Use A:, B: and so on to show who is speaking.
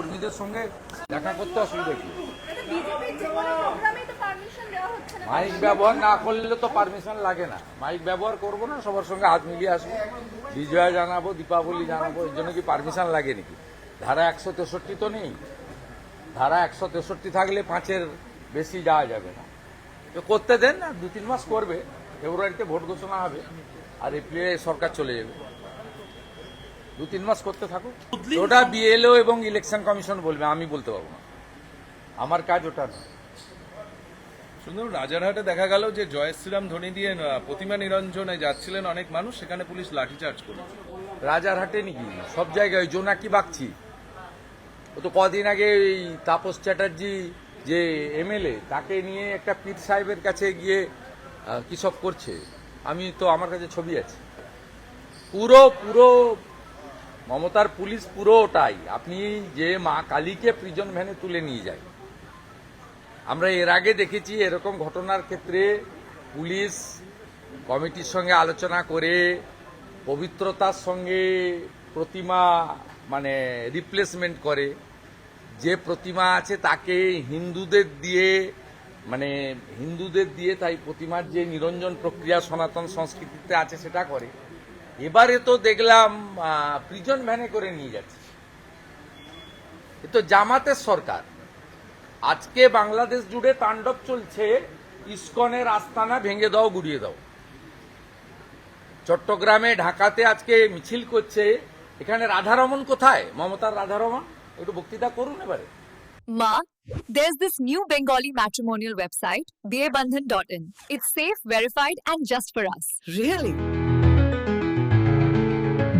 A: কর্মীদের সঙ্গে দেখা করতে অসুবিধা কি? মাইক ব্যবহার না করলে তো পারমিশন লাগে না। মাইক ব্যবহার করব না সবার সঙ্গে হাত মিলিয়ে আসব। বিজয়া জানাব দীপাবলি জানাব এর জন্য কি পারমিশন লাগে নাকি? ধারা একশো তেষট্টি তো নেই। ধারা একশো তেষট্টি থাকলে পাঁচের বেশি যাওয়া যাবে না। তো করতে দেন না দু তিন মাস করবে। ফেব্রুয়ারিতে ভোট ঘোষণা হবে আর এপ্রিলে সরকার চলে যাবে। দু তিন মাস করতে থাকুক। ওটা বিএলও এবং ইলেকশন কমিশন বলবে আমি বলতে পারব না। আমার কাজ ওটা না
B: শুধু রাজারহাটে দেখা গেল যে জয় শ্রীরাম ধ্বনি দিয়ে প্রতিমা নিরঞ্জনে যাচ্ছিলেন অনেক মানুষ সেখানে পুলিশ লাঠিচার্জ করল।
A: রাজারহাটে নাকি? সব জায়গায় জোনাকি বাগচি। ও তো কদিন আগে এই তাপস চ্যাটার্জি যে এমএলএ তাকে নিয়ে একটা পীর সাহেবের কাছে গিয়ে আহ, কি সব করছে? আমি তো আমার কাছে ছবি আছে। পুরো পুরো মমতার পুলিশ পুরো ওটাই আপনি যে মা কালীকে প্রিজন ভ্যানে তুলে নিয়ে যায় আমরা এর আগে দেখেছি এরকম ঘটনার ক্ষেত্রে পুলিশ কমিটির সঙ্গে আলোচনা করে পবিত্রতার সঙ্গে প্রতিমা মানে রিপ্লেসমেন্ট করে। যে প্রতিমা আছে তাকে হিন্দুদের দিয়ে মানে হিন্দুদের দিয়ে তাই প্রতিমার যে নিরঞ্জন প্রক্রিয়া সনাতন সংস্কৃতিতে আছে সেটা করে। এবারে তো দেখলাম প্রিজন ভ্যানে করে নিয়ে যাচ্ছে। এ তো জামাতের সরকার। আজকে বাংলাদেশ জুড়ে তাণ্ডব চলছে ইস্কনের আস্তানা ভেঙে দাও গুড়িয়ে দাও। চট্টগ্রামে ঢাকাতে আজকে মিছিল করছে। এখানে রাধারমন কোথায়? মমতার রাধারমন? একটু বক্তৃতা করুন এবারে।
C: Ma, there's this new Bengali matrimonial website, bearbandhan.in. It's safe, verified, and just for us.
D: Really?